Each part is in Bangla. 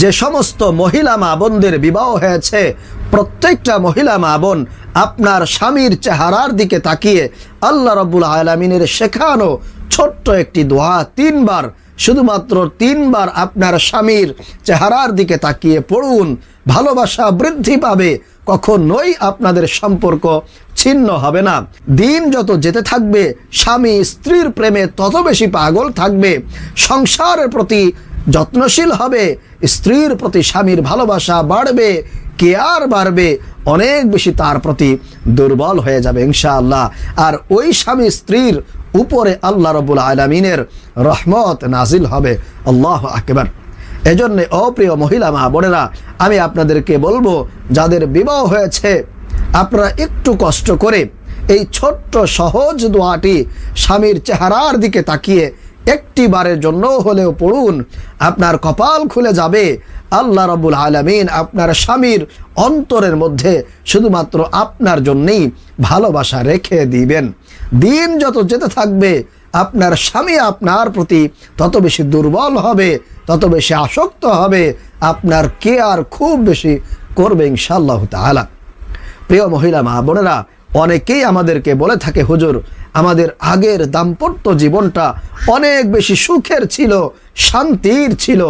যে সমস্ত মহিলা মা বোনদের বিবাহ হয়েছে, প্রত্যেকটা মহিলা মা বোন আপনার স্বামীর চেহারার দিকে তাকিয়ে আল্লাহ রব্বুল আলমিনের শেখানো ছোট্ট একটি দোয়া তিনবার, শুধুমাত্র তিনবার আপনার স্বামীর চেহারার দিকে তাকিয়ে পড়ুন। ভালোবাসা বৃদ্ধি পাবে, কখনোই আপনাদের সম্পর্ক ছিন্ন হবে না। দিন যত যেতে থাকবে, স্বামী স্ত্রীর প্রেমে তত বেশি পাগল থাকবে। সংসারের প্রতি যত্নশীল হবে, স্ত্রীর প্রতি স্বামীর ভালোবাসা বাড়বে, কেয়ার বাড়বে, অনেক বেশি তার প্রতি দুর্বল হয়ে যাবে ইনশাআল্লাহ। আর ওই স্বামী স্ত্রীর উপরে আল্লাহ রবুল আলমিনের রহমত নাজিল হবে। আল্লাহ আকবার। এজন্য অপ্রিয় মহিলা মা বোনেরা, আমি আপনাদেরকে বলব, যাদের বিবাহ হয়েছে, আপনারা একটু কষ্ট করে এই ছোট্ট সহজ দোয়াটি স্বামীর চেহারার দিকে তাকিয়ে একটি বারের জন্য হলেও পড়ুন, আপনার কপাল খুলে যাবে। আল্লাহ রবুল আলমিন আপনার স্বামীর অন্তরের মধ্যে শুধুমাত্র আপনার জন্যেই ভালোবাসা রেখে দিবেন। দিন যত যেতে থাকবে, আপনার স্বামী আপনার প্রতি তত বেশি দুর্বল হবে, তত বেশি আসক্ত হবে, আপনার কেয়ার খুব বেশি করবে ইনশাআল্লাহ তাআলা। প্রিয় মহিলা মা বোনেরা অনেকেই আমাদেরকে বলে থাকে, হুজুর, আমাদের আগের দাম্পত্য জীবনটা অনেক বেশি সুখের ছিল, শান্তির ছিল।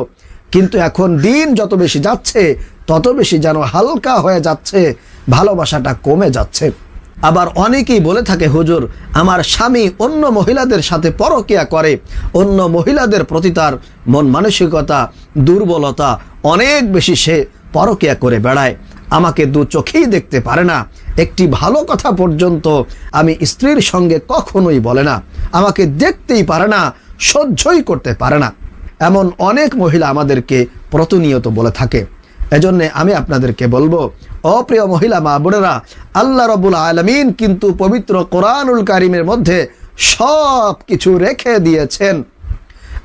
কিন্তু এখন দিন যত বেশি যাচ্ছে, তত বেশি যেন হালকা হয়ে যাচ্ছে, ভালোবাসাটা কমে যাচ্ছে। আবার অনেকেই বলে থাকে, হুজুর, আমার স্বামী অন্য মহিলাদের সাথে পরকিয়া করে, অন্য মহিলাদের প্রতি তার মন মানসিকতা, দুর্বলতা অনেক বেশি সে পরকিয়া করে বেড়ায়। আমাকে দু চোখেই দেখতে পারে না। একটি ভালো কথা পর্যন্ত আমি স্ত্রীর সঙ্গে কখনোই বলে না। আমাকে দেখতেই পারে না, সহ্যই করতে পারে না। এমন অনেক মহিলা আমাদেরকে প্রতিনিয়ত বলে থাকে। এজন্যে আমি আপনাদেরকে বলব অপ্রিয় মহিলা মা বোনেরা, আল্লাহ রবুল আলমিন কিন্তু পবিত্র কোরআনুল কারিমের মধ্যে সব কিছু রেখে দিয়েছেন।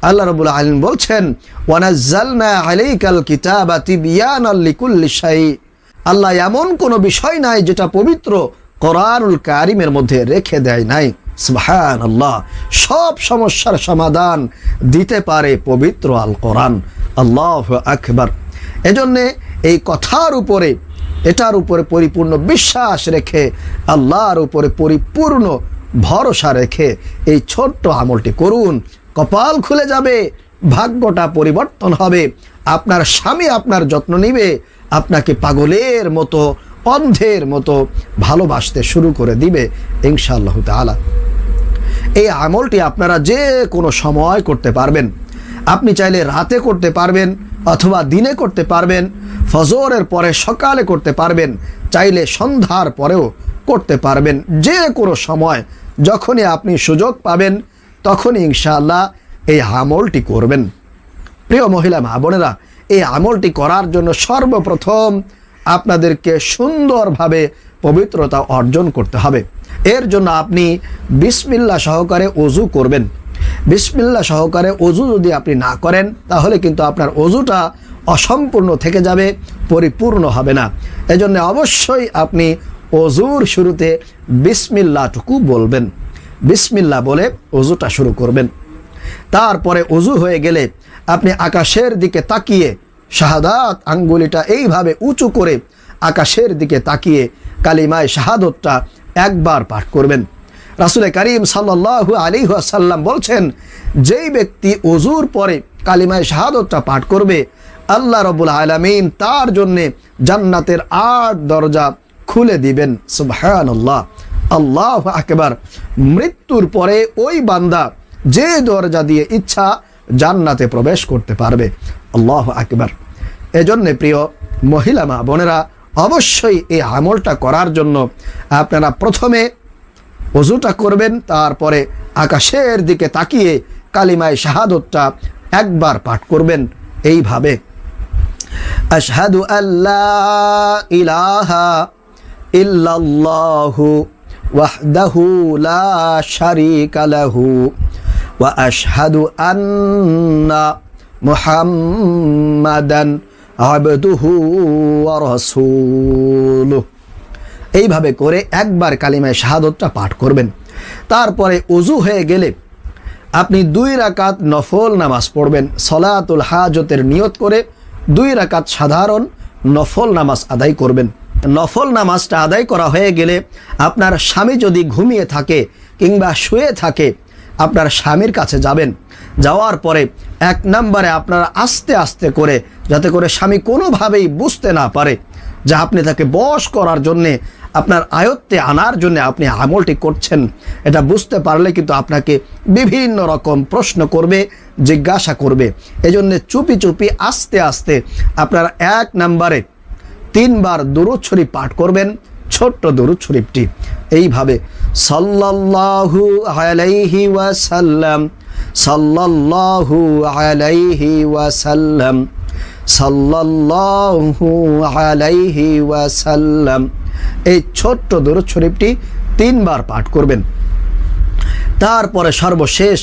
আল্লাহ রবুল আলম বলছেন, ওয়ানাজ্জালনা আলাইকাল কিতাবা তিবিয়ানাল লিকুল্লি আল্লাহ এমন কোনো বিষয় নাই যেটা পবিত্র কোরআনুল কারিমের মধ্যে রেখে দেয় নাই। সুবহান আল্লাহ সব সমস্যার সমাধান দিতে পারে পবিত্র আল কোরআন আল্লাহ আকবার। এজন্যে এই কথার উপরে, এটার উপরে পরিপূর্ণ বিশ্বাস রেখে, আল্লাহর উপরে পরিপূর্ণ ভরসা রেখে এই ছোট্ট আমলটি করুন। কপাল খুলে যাবে, ভাগ্যটা পরিবর্তন হবে। আপনার স্বামী আপনার যত্ন নিবে আপনাকে পাগলের মতো, অন্ধের মতো ভালোবাসতে শুরু করে দিবে ইনশাআল্লাহ তাআলা। এই আমলটি আপনারা যে কোনো সময় করতে পারবেন। আপনি চাইলে রাতে করতে পারবেন অথবা দিনে করতে পারবেন, ফজরের পরে সকালে করতে পারবেন, চাইলে সন্ধ্যার পরেও করতে পারবেন। যে কোনো সময় যখনই আপনি সুযোগ পাবেন, তখনই ইনশাআল্লাহ এই আমলটি করবেন। প্রিয় মহিলা মা বোনেরা এই আমলটি করার জন্য সর্বপ্রথম আপনাদেরকে সুন্দরভাবে পবিত্রতা অর্জন করতে হবে। এর জন্য আপনি বিসমিল্লা সহকারে অজু করবেন। বিসমিল্লা সহকারে অজু যদি আপনি না করেন, তাহলে কিন্তু আপনার অজুটা অসম্পূর্ণ থেকে যাবে, পরিপূর্ণ হবে না। এজন্য অবশ্যই আপনি অজুর শুরুতে বিসমিল্লাটুকু বলবেন। বিসমিল্লা বলে অজুটা শুরু করবেন। তারপরে অজু হয়ে গেলে আপনি আকাশের দিকে তাকিয়ে শাহাদাত আঙ্গুলিটা এইভাবে উঁচু করে আকাশের দিকে তাকিয়ে কালিমায় শাহাদতটা একবার পাঠ করবেন। রাসুলে করিম সাল্লাহু আলী সাল্লাম বলছেন, যেই ব্যক্তি অজুর পরে কালিমায় শাহাদতটা পাঠ করবে, আল্লাহ রবুল আলমিন তার জন্যে জান্নাতের আট দরজা খুলে দিবেন। সুবহান আল্লাহ আল্লাহ আকবার। মৃত্যুর পরে ওই বান্দা যে দরজা দিয়ে ইচ্ছা জান্নাতে প্রবেশ করতে পারবে। আল্লাহ আকবার। এজন্যে প্রিয় মহিলা মা বোনেরা, অবশ্যই এই আমলটা করার জন্য আপনারা প্রথমে অজুটা করবেন, তারপরে আকাশের দিকে তাকিয়ে কালিমায় শাহাদতটা একবার পাঠ করবেন। এইভাবে। আশহাদু আল্লাহ ইলাহা ইল্লাল্লাহু ওয়াহদাহু লা শারীকা লাহু। ওয়া আশহাদু আন্না মুহাম্মাদান এইভাবে করে একবার কালিমায় শাহাদতটা পাঠ করবেন। তারপরে উজু হয়ে গেলে আপনি দুই রাকাত নফল নামাজ পড়বেন। সলাতুল হাজতের নিয়ত করে দুই রাকাত সাধারণ নফল নামাজ আদায় করবেন। নফল নামাজটা আদায় করা হয়ে গেলে আপনার স্বামী যদি ঘুমিয়ে থাকে কিংবা শুয়ে থাকে আপনার স্বামীর কাছে যাবেন। যাওয়ার পরে এক নম্বরে আপনারা আস্তে আস্তে করে, যাতে করে স্বামী কোনোভাবেই বুঝতে না পারে যে আপনি তাকে বশ করার জন্যে, আপনার আয়ত্তে আনার জন্য আপনি আমলটি করছেন। এটা বুঝতে পারলে কিন্তু আপনাকে বিভিন্ন রকম প্রশ্ন করবে, জিজ্ঞাসা করবে। এজন্য চুপি চুপি আস্তে আস্তে আপনার এক নম্বরে তিনবার দুরুদ শরীফ পাঠ করবেন, ছোট্ট দুরুদ শরীফটি এইভাবে সাল্লাল্লাহু আলাইহি ওয়াসাল্লাম, সাল্লাল্লাহু আলাইহি ওয়াসাল্লাম, সাল্লাল্লাহু আলাইহি ওয়াসাল্লাম। এই ছোট্ট দুরুদ শরীফটি তিনবার পাঠ করবেন। তারপরে সর্বশেষ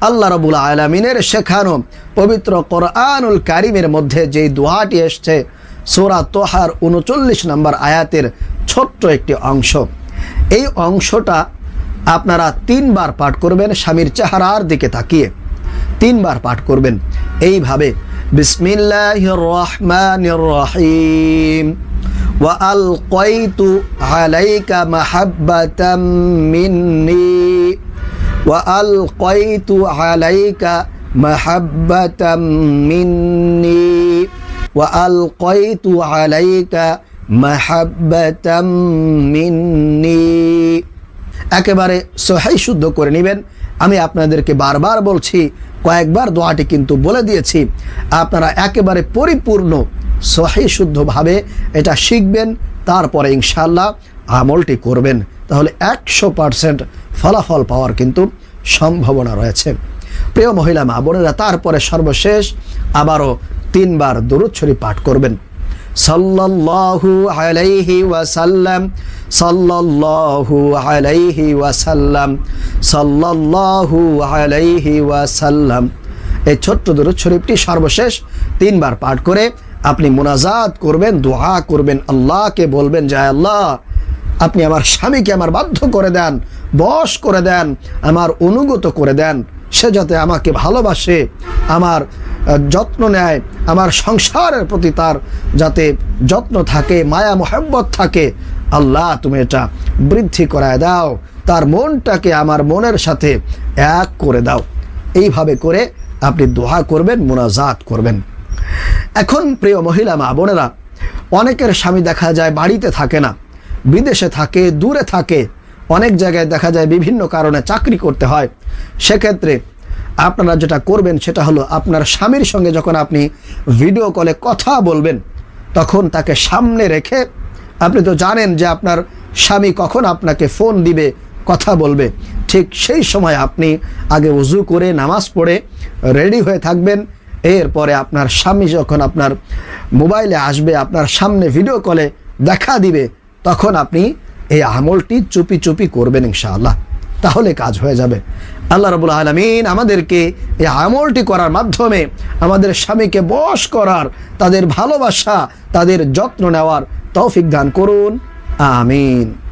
আল্লাহ রবুল আলমিনের শেখানো পবিত্র কোরআনুল কারিমের মধ্যে যেই দোহাটি এসছে, সোরা তোহার উনচল্লিশ নম্বর আয়াতের ছোট্ট একটি অংশ। এই অংশটা আপনারা তিনবার পাঠ করবেন স্বামীর চেহারার দিকে তাকিয়ে তিনবার পাঠ করবেন এইভাবে বিসমিল্লাহ রহমান রহিম وألقيت عليك محبة مني وألقيت عليك محبة مني وألقيت عليك মিন্নি। একেবারে সহাই শুদ্ধ করে নেবেন। আমি আপনাদেরকে বারবার বলছি, কয়েকবার দোয়াটি কিন্তু বলে দিয়েছি, আপনারা একেবারে পরিপূর্ণ সহাই শুদ্ধভাবে এটা শিখবেন, তারপরে ইনশাল্লাহ আমলটি করবেন। তাহলে একশো পারসেন্ট ফলাফল পাওয়ার কিন্তু সম্ভাবনা রয়েছে। প্রিয় মহিলা মা বোনেরা, তারপরে সর্বশেষ আবারও তিনবার দূরচ্ছরি পাঠ করবেন। সাল্লাল্লাহু আলাইহি ওয়াসাল্লাম, সাল্লাল্লাহু আলাইহি ওয়াসাল্লাম, সাল্লাল্লাহু আলাইহি ওয়াসাল্লাম। এই ছোট্ট দরুদ শরীফটি সর্বশেষ তিনবার পাঠ করে আপনি মোনাজাত করবেন, দোয়া করবেন, আল্লাহকে বলবেন, যে আল্লাহ, আপনি আমার স্বামীকে আমার বাধ্য করে দেন, বশ করে দেন, আমার অনুগত করে দেন, সে যাতে আমাকে ভালোবাসে, আমার যত্ন নেয়, আমার সংসারের প্রতি তার যাতে যত্ন থাকে, মায়া, মোহাব্বত থাকে। আল্লাহ, তুমি এটা বৃদ্ধি করায় দাও, তার মনটাকে আমার মনের সাথে এক করে দাও। এইভাবে করে আপনি দোহা করবেন, মোনাজাত করবেন। এখন প্রিয় মহিলা, মা বোনেরা, অনেকের স্বামী দেখা যায় বাড়িতে থাকে না, বিদেশে থাকে, দূরে থাকে, অনেক জায়গায় দেখা যায় বিভিন্ন কারণে চাকরি করতে হয়। সেক্ষেত্রে আপনারা যেটা করবেন সেটা হলো আপনার স্বামীর সঙ্গে যখন আপনি ভিডিও কলে কথা বলবেন, তখন তাকে সামনে রেখে আপনি তো জানেন যে আপনার স্বামী কখন আপনাকে ফোন দিবে, কথা বলবে। ঠিক সেই সময় আপনি আগে উজু করে নামাজ পড়ে রেডি হয়ে থাকবেন। এরপরে আপনার স্বামী যখন আপনার মোবাইলে আসবে, আপনার সামনে ভিডিও কলে দেখা দিবে, তখন আপনি এই আমলটি চুপি চুপি করবেন ইনশাআল্লাহ। তাহলে কাজ হয়ে যাবে। আল্লাহ রবুল আলমিন আমাদেরকে এই আমলটি করার মাধ্যমে আমাদের স্বামীকে বশ করার, তাদের ভালোবাসা, তাদের যত্ন নেওয়ার তৌফিক দান করুন। আমিন।